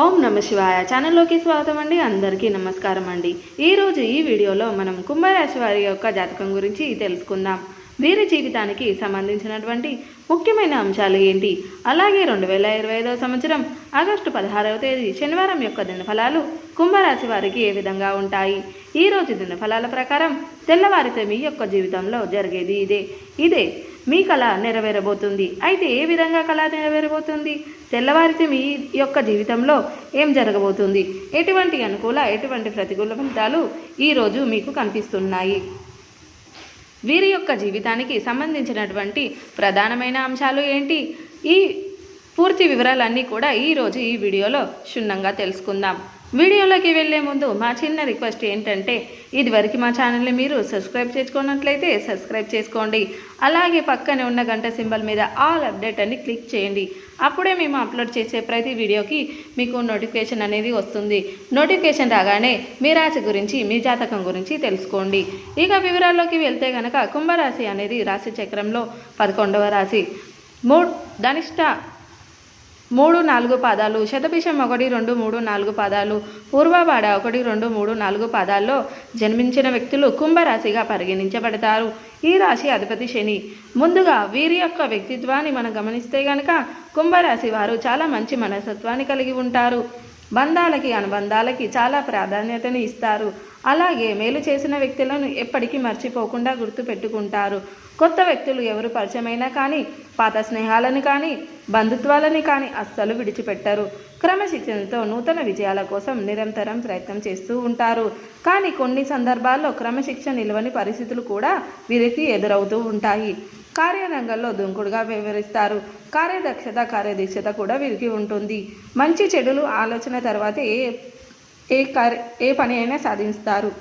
ఓం నమ శివాయ. ఛానల్లోకి స్వాగతం అండి అందరికీ నమస్కారం అండి ఈరోజు ఈ వీడియోలో మనం కుంభరాశి వారి యొక్క జాతకం గురించి తెలుసుకుందాం. వీరి జీవితానికి సంబంధించినటువంటి ముఖ్యమైన అంశాలు ఏంటి? అలాగే రెండు వేల ఇరవై ఐదవ సంవత్సరం ఆగస్టు పదహారవ తేదీ శనివారం యొక్క దినఫలాలు కుంభరాశి వారికి ఏ విధంగా ఉంటాయి? ఈ రోజు దినఫలాల ప్రకారం తెల్లవారితో మీ యొక్క జీవితంలో జరిగేది ఇదే. ఇదే మీ కళ నెరవేరబోతుంది. అయితే ఏ విధంగా కళ నెరవేరబోతుంది? తెల్లవారితే మీ యొక్క జీవితంలో ఏం జరగబోతుంది? ఎటువంటి అనుకూల ఎటువంటి ప్రతికూల ఫలితాలు ఈరోజు మీకు కనిపిస్తున్నాయి? వీరి యొక్క జీవితానికి సంబంధించినటువంటి ప్రధానమైన అంశాలు ఏంటి? ఈ పూర్తి వివరాలన్నీ కూడా ఈరోజు ఈ వీడియోలో క్షుణ్ణంగా తెలుసుకుందాం. వీడియోలోకి వెళ్ళే ముందు మా చిన్న రిక్వెస్ట్ ఏంటంటే ఇదివరకు మా ఛానల్ని మీరు సబ్స్క్రైబ్ చేసుకున్నట్లయితే సబ్స్క్రైబ్ చేసుకోండి. అలాగే పక్కనే ఉన్న గంట సింబల్ మీద ఆల్ అప్డేట్ అని క్లిక్ చేయండి. అప్పుడే మేము అప్లోడ్ చేసే ప్రతి వీడియోకి మీకు నోటిఫికేషన్ అనేది వస్తుంది. నోటిఫికేషన్ రాగానే మీ రాశి గురించి మీ జాతకం గురించి తెలుసుకోండి. ఇక వివరాల్లోకి వెళ్తే గనక కుంభరాశి అనేది రాశి చక్రంలో పదకొండవ రాశి. మూడ్ ధనిష్ట మూడు నాలుగు పాదాలు. శతభిషం ఒకటి రెండు మూడు నాలుగు పాదాలు. పూర్వపాడ ఒకటి రెండు మూడు నాలుగు పాదాల్లో జన్మించిన వ్యక్తులు కుంభరాశిగా పరిగణించబడతారు. ఈ రాశి అధిపతి శని. ముందుగా వీరి యొక్క వ్యక్తిత్వాన్ని మనం గమనిస్తే గనక కుంభరాశి వారు చాలా మంచి మనస్తత్వాన్ని కలిగి ఉంటారు. బంధాలకి అనుబంధాలకి చాలా ప్రాధాన్యతను ఇస్తారు. అలాగే మేలు చేసిన వ్యక్తులను ఎప్పటికీ మర్చిపోకుండా గుర్తుపెట్టుకుంటారు. కొత్త వ్యక్తులు ఎవరు పరిచయమైనా కానీ పాత స్నేహాలను కానీ బంధుత్వాలని కానీ అస్సలు విడిచిపెట్టరు. క్రమశిక్షణతో నూతన విజయాల కోసం నిరంతరం ప్రయత్నం చేస్తూ ఉంటారు. కానీ కొన్ని సందర్భాల్లో క్రమశిక్షణ నిలవని పరిస్థితులు కూడా వీరికి ఎదురవుతూ ఉంటాయి. కార్యరంగంలో దుంకుడుగా వివరిస్తారు కార్యదక్షత కార్యదీక్షత కూడా వీరికి ఉంటుంది. మంచి చెడులు ఆలోచన తర్వాత ఏ ఏ కార్య ఏ పని అయినా సాధిస్తారు.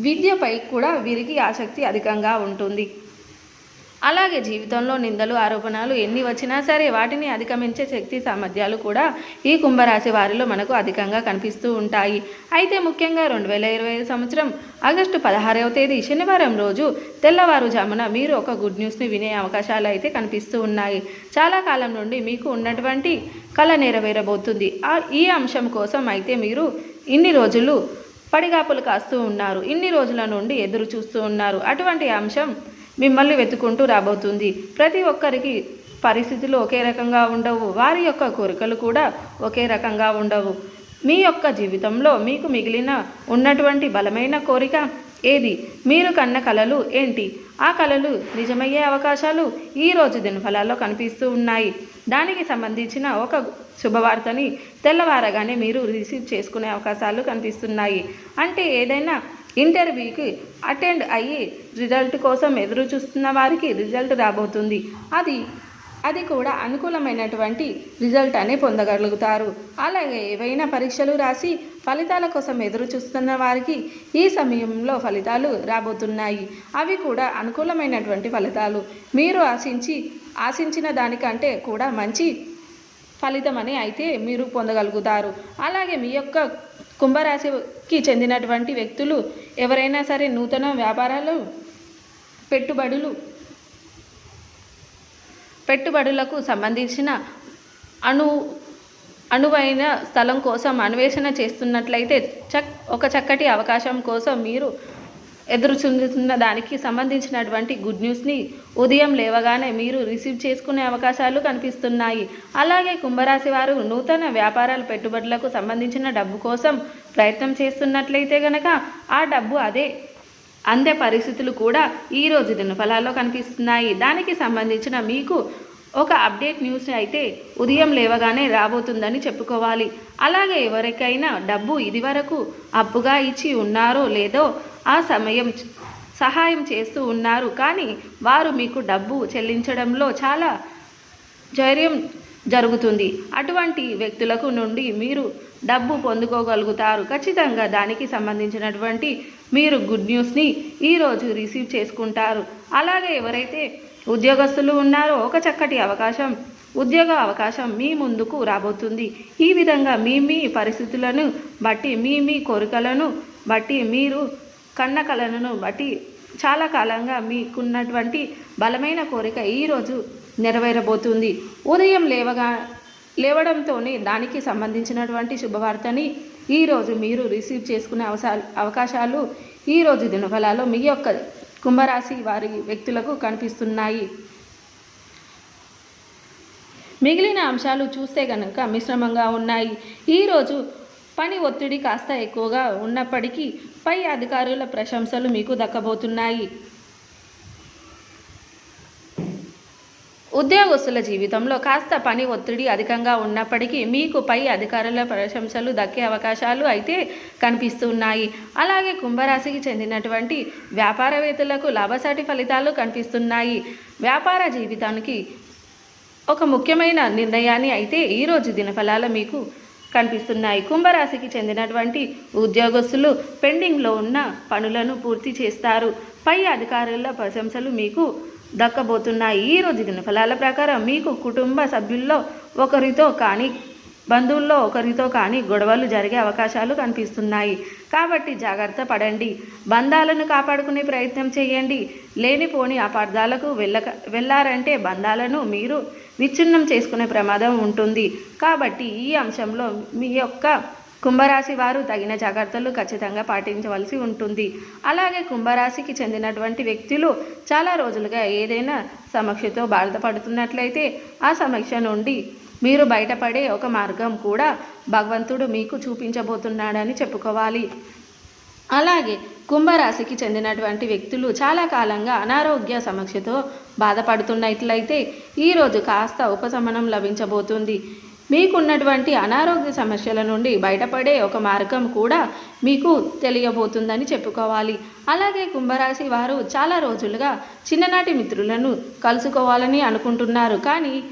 విద్యపై కూడా వీరికి ఆసక్తి అధికంగా ఉంటుంది. అలాగే జీవితంలో నిందలు ఆరోపణలు ఎన్ని వచ్చినా సరే వాటిని అధిగమించే శక్తి సామర్థ్యాలు కూడా ఈ కుంభరాశి వారిలో మనకు అధికంగా కనిపిస్తూ ఉంటాయి. అయితే ముఖ్యంగా రెండు వేల ఇరవై ఐదు సంవత్సరం ఆగస్టు పదహారవ తేదీ శనివారం రోజు తెల్లవారుజామున మీరు ఒక గుడ్ న్యూస్ని వినే అవకాశాలు అయితే కనిపిస్తూ ఉన్నాయి. చాలా కాలం నుండి మీకు ఉన్నటువంటి కళ నెరవేరబోతుంది. ఆ ఈ అంశం కోసం అయితే మీరు ఇన్ని రోజులు పడిగాపులు కాస్తూ ఉన్నారు. ఇన్ని రోజుల నుండి ఎదురు చూస్తూ ఉన్నారు. అటువంటి అంశం మిమ్మల్ని వెతుకుంటూ రాబోతుంది. ప్రతి ఒక్కరికి పరిస్థితులు ఒకే రకంగా ఉండవు. వారి యొక్క కోరికలు కూడా ఒకే రకంగా ఉండవు. మీ యొక్క జీవితంలో మీకు మిగిలిన ఉన్నటువంటి బలమైన కోరిక ఏది? మీరు కన్న కలలు ఏంటి? ఆ కళలు నిజమయ్యే అవకాశాలు ఈ రోజు దినఫలాల్లో కనిపిస్తూ ఉన్నాయి. దానికి సంబంధించిన ఒక శుభవార్తని తెల్లవారగానే మీరు రిసీవ్ చేసుకునే అవకాశాలు కనిపిస్తున్నాయి. అంటే ఏదైనా ఇంటర్వ్యూకి అటెండ్ అయ్యి రిజల్ట్ కోసం ఎదురు చూస్తున్న వారికి రిజల్ట్ రాబోతుంది. అది అది కూడా అనుకూలమైనటువంటి రిజల్ట్ అనే పొందగలుగుతారు. అలాగే ఏవైనా పరీక్షలు రాసి ఫలితాల కోసం ఎదురు చూస్తున్న వారికి ఈ సమయంలో ఫలితాలు రాబోతున్నాయి. అవి కూడా అనుకూలమైనటువంటి ఫలితాలు. మీరు ఆశించి ఆశించిన దానికంటే కూడా మంచి ఫలితం అని అయితే మీరు పొందగలుగుతారు. అలాగే మీ యొక్క కుంభరాశికి చెందినటువంటి వ్యక్తులు ఎవరైనా సరే నూతన వ్యాపారాలు పెట్టుబడులు పెట్టుబడులకు సంబంధించిన అణు అనువైన స్థలం కోసం అన్వేషణ చేస్తున్నట్లయితే చక్ ఒక చక్కటి అవకాశం కోసం మీరు ఎదురు చూస్తున్న దానికి సంబంధించినటువంటి గుడ్ న్యూస్ని ఉదయం లేవగానే మీరు రిసీవ్ చేసుకునే అవకాశాలు కనిపిస్తున్నాయి. అలాగే కుంభరాశి వారు నూతన వ్యాపారాల పెట్టుబడులకు సంబంధించిన డబ్బు కోసం ప్రయత్నం చేస్తున్నట్లయితే గనక ఆ డబ్బు అదే అందే పరిస్థితులు కూడా ఈ రోజు దినఫలాల్లో కనిపిస్తున్నాయి. దానికి సంబంధించిన మీకు ఒక అప్డేట్ న్యూస్ అయితే ఉదయం లేవగానే రాబోతుందని చెప్పుకోవాలి. అలాగే ఎవరికైనా డబ్బు ఇదివరకు అప్పుగా ఇచ్చి ఉన్నారో లేదో ఆ సమయం సహాయం చేస్తూ ఉన్నారు. కానీ వారు మీకు డబ్బు చెల్లించడంలో చాలా ధైర్యం జరుగుతుంది. అటువంటి వ్యక్తులకు నుండి మీరు డబ్బు పొందుకోగలుగుతారు. ఖచ్చితంగా దానికి సంబంధించినటువంటి మీరు గుడ్ న్యూస్ని ఈరోజు రిసీవ్ చేసుకుంటారు. అలాగే ఎవరైతే ఉద్యోగస్తులు ఉన్నారో ఒక చక్కటి అవకాశం ఉద్యోగ అవకాశం మీ ముందుకు రాబోతుంది. ఈ విధంగా మీ మీ పరిస్థితులను బట్టి మీ మీ కోరికలను బట్టి మీరు కన్న కళలను బట్టి చాలా కాలంగా మీకున్నటువంటి బలమైన కోరిక ఈరోజు నెరవేరబోతుంది. ఉదయం లేవగా లేవడంతోనే దానికి సంబంధించినటువంటి శుభవార్తని ఈరోజు మీరు రిసీవ్ చేసుకునే అవసా అవకాశాలు ఈరోజు దినఫలాల్లో మీ యొక్క కుంభరాశి వారి వ్యక్తులకు కనిపిస్తున్నాయి. మిగిలిన అంశాలు చూస్తే కనుక మిశ్రమంగా ఉన్నాయి. ఈరోజు పని ఒత్తిడి కాస్త ఎక్కువగా ఉన్నప్పటికీ పై అధికారుల ప్రశంసలు మీకు దక్కబోతున్నాయి. ఉద్యోగస్తుల జీవితంలో కాస్త పని ఒత్తిడి అధికంగా ఉన్నప్పటికీ మీకు పై అధికారుల ప్రశంసలు దక్కే అవకాశాలు అయితే కనిపిస్తున్నాయి. అలాగే కుంభరాశికి చెందినటువంటి వ్యాపారవేత్తలకు లాభసాటి ఫలితాలు కనిపిస్తున్నాయి. వ్యాపార జీవితానికి ఒక ముఖ్యమైన నిర్ణయాన్ని అయితే ఈరోజు దినఫలాలు మీకు కనిపిస్తున్నాయి. కుంభరాశికి చెందినటువంటి ఉద్యోగస్తులు పెండింగ్లో ఉన్న పనులను పూర్తి చేస్తారు. పై అధికారుల ప్రశంసలు మీకు దక్కబోతున్నాయి ఈ రోజు దినఫలాల ప్రకారం మీకు కుటుంబ సభ్యుల్లో ఒకరితో కానీ బంధువుల్లో ఒకరితో కానీ గొడవలు జరిగే అవకాశాలు కనిపిస్తున్నాయి. కాబట్టి జాగ్రత్త పడండి. బంధాలను కాపాడుకునే ప్రయత్నం చేయండి. లేనిపోని అపార్థాలకు వెళ్ళక వెళ్ళారంటే బంధాలను మీరు విచ్ఛిన్నం చేసుకునే ప్రమాదం ఉంటుంది. కాబట్టి ఈ అంశంలో మీ యొక్క కుంభరాశి వారు తగిన జాగ్రత్తలు ఖచ్చితంగా పాటించవలసి ఉంటుంది. అలాగే కుంభరాశికి చెందినటువంటి వ్యక్తులు చాలా రోజులుగా ఏదైనా సమస్యతో బాధపడుతున్నట్లయితే ఆ సమస్య నుండి మీరు బయటపడే ఒక మార్గం కూడా భగవంతుడు మీకు చూపించబోతున్నాడని చెప్పుకోవాలి. అలాగే కుంభరాశికి చెందినటువంటి వ్యక్తులు చాలా కాలంగా అనారోగ్య సమస్యతో బాధపడుతున్నట్లయితే ఈరోజు కాస్త ఉపశమనం లభించబోతుంది. మీకున్నటువంటి అనారోగ్య సమస్యల నుండి బయటపడే ఒక మార్గం కూడా మీకు తెలియబోతుందని చెప్పుకోవాలి. అలాగే కుంభరాశి వారు చాలా రోజులుగా చిన్ననాటి మిత్రులను కలుసుకోవాలని అనుకుంటున్నారు. కానీ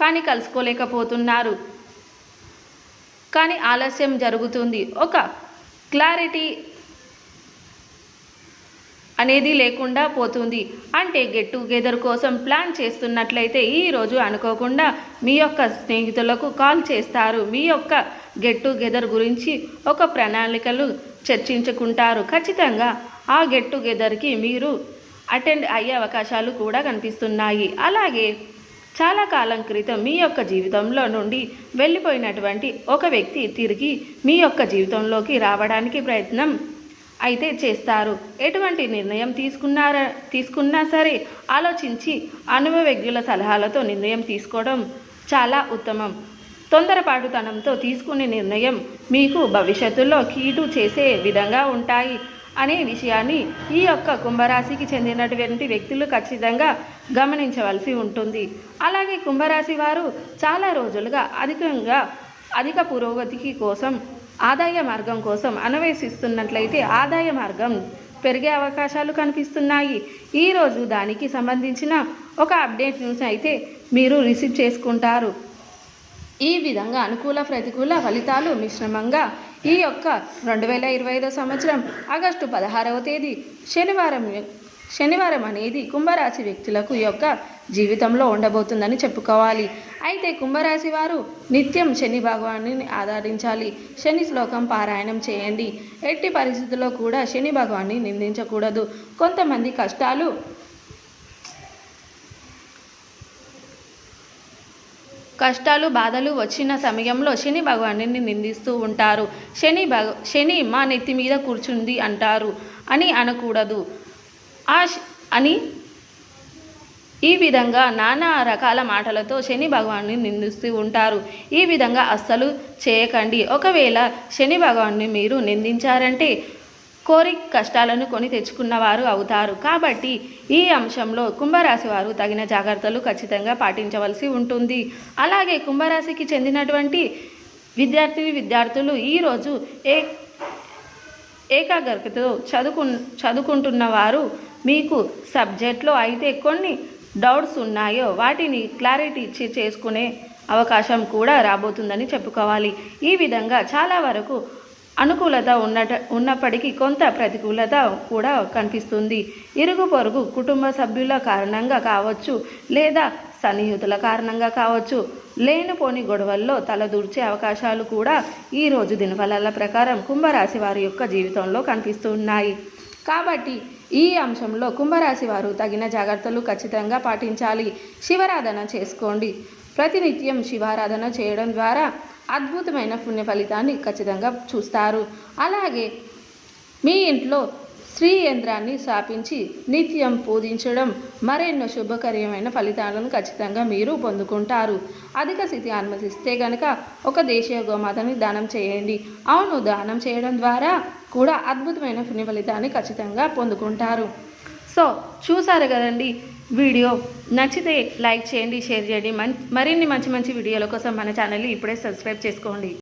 కానీ కలుసుకోలేకపోతున్నారు. కానీ ఆలస్యం జరుగుతుంది. ఒక క్లారిటీ అనేది లేకుండా పోతుంది. అంటే గెట్ టుగెదర్ కోసం ప్లాన్ చేస్తున్నట్లయితే ఈరోజు అనుకోకుండా మీ యొక్క స్నేహితులకు కాల్ చేస్తారు. మీ యొక్క గెట్ టుగెదర్ గురించి ఒక ప్రణాళికలు చర్చించుకుంటారు. ఖచ్చితంగా ఆ గెట్ టుగెదర్కి మీరు అటెండ్ అయ్యే అవకాశాలు కూడా కనిపిస్తున్నాయి. అలాగే చాలా కాలం క్రితం మీ యొక్క జీవితంలో నుండి వెళ్ళిపోయినటువంటి ఒక వ్యక్తి తిరిగి మీ యొక్క జీవితంలోకి రావడానికి ప్రయత్నం అయితే చేస్తారు. ఎటువంటి నిర్ణయం తీసుకున్నారా తీసుకున్నా సరే ఆలోచించి అనుభవజ్ఞుల సలహాలతో నిర్ణయం తీసుకోవడం చాలా ఉత్తమం. తొందరపాటుతనంతో తీసుకునే నిర్ణయం మీకు భవిష్యత్తులో కీడు చేసే విధంగా ఉంటాయి అనే విషయాన్ని ఈ యొక్క కుంభరాశికి చెందినటువంటి వ్యక్తులు ఖచ్చితంగా గమనించవలసి ఉంటుంది. అలాగే కుంభరాశి వారు చాలా రోజులుగా అధికంగా అధిక పురోగతికి కోసం ఆదాయ మార్గం కోసం అన్వేషిస్తున్నట్లయితే ఆదాయ మార్గం పెరిగే అవకాశాలు కనిపిస్తున్నాయి. ఈరోజు దానికి సంబంధించిన ఒక అప్డేట్ న్యూస్ అయితే మీరు రిసీవ్ చేసుకుంటారు. ఈ విధంగా అనుకూల ప్రతికూల ఫలితాలు మిశ్రమంగా ఈ యొక్క రెండు వేల ఇరవై ఐదో సంవత్సరం ఆగస్టు పదహారవ తేదీ శనివారం శనివారం అనేది కుంభరాశి వ్యక్తులకు యొక్క జీవితంలో ఉండబోతుందని చెప్పుకోవాలి. అయితే కుంభరాశి వారు నిత్యం శని భగవాన్ని ఆరాధించాలి. శని శ్లోకం పారాయణం చేయండి. ఎట్టి పరిస్థితుల్లో కూడా శని భగవాన్ని నిందించకూడదు. కొంతమంది కష్టాలు కష్టాలు బాధలు వచ్చిన సమయంలో శని భగవాన్ని నిందిస్తూ ఉంటారు. శని భగ శని మా నెత్తి మీద కూర్చుంది అంటారు. అని అనకూడదు. ఆశ్ అని ఈ విధంగా నానా రకాల మాటలతో శని భగవాన్ని నిందిస్తూ ఉంటారు. ఈ విధంగా అస్సలు చేయకండి. ఒకవేళ శని భగవాన్ని మీరు నిందించారంటే కోరి కష్టాలను కొని తెచ్చుకున్నవారు అవుతారు. కాబట్టి ఈ అంశంలో కుంభరాశి వారు తగిన జాగ్రత్తలు ఖచ్చితంగా పాటించవలసి ఉంటుంది. అలాగే కుంభరాశికి చెందినటువంటి విద్యార్థిని విద్యార్థులు ఈరోజు ఏ ఏకాగ్రతతో చదువుకు చదువుకుంటున్న వారు మీకు సబ్జెక్ట్లో అయితే కొన్ని డౌట్స్ ఉన్నాయో వాటిని క్లారిటీ ఇచ్చి చేసుకునే అవకాశం కూడా రాబోతుందని చెప్పుకోవాలి. ఈ విధంగా చాలా వరకు అనుకూలత ఉన్నట ఉన్నప్పటికీ కొంత ప్రతికూలత కూడా కనిపిస్తుంది. ఇరుగు పొరుగు కుటుంబ సభ్యుల కారణంగా కావచ్చు లేదా సన్నిహితుల కారణంగా కావచ్చు లేనిపోని గొడవల్లో తలదూర్చే అవకాశాలు కూడా ఈ రోజు దినఫలాల ప్రకారం కుంభరాశి వారి యొక్క జీవితంలో కనిపిస్తున్నాయి. కాబట్టి ఈ అంశంలో కుంభరాశి వారు తగిన జాగ్రత్తలు ఖచ్చితంగా పాటించాలి. శివరాధన చేసుకోండి. ప్రతినిత్యం శివారాధన చేయడం ద్వారా అద్భుతమైన పుణ్య ఫలితాన్ని ఖచ్చితంగా చూస్తారు. అలాగే మీ ఇంట్లో శ్రీ యంత్రాన్ని స్థాపించి నిత్యం పూజించడం మరెన్నో శుభకరమైన ఫలితాలను ఖచ్చితంగా మీరు పొందుకుంటారు. అధిక స్థితి అనుమతిస్తే కనుక ఒక దేశీయ గోమాతని దానం చేయండి. అవును దానం చేయడం ద్వారా కూడా అద్భుతమైన పుణ్య ఫలితాన్ని ఖచ్చితంగా పొందుకుంటారు. సో చూసారు కదండి వీడియో. నచ్చితే లైక్ చేయండి షేర్ చేయండి. మరిన్ని మంచి మంచి వీడియోల కోసం మన ఛానల్ని ఇప్పుడే సబ్స్క్రైబ్ చేసుకోండి.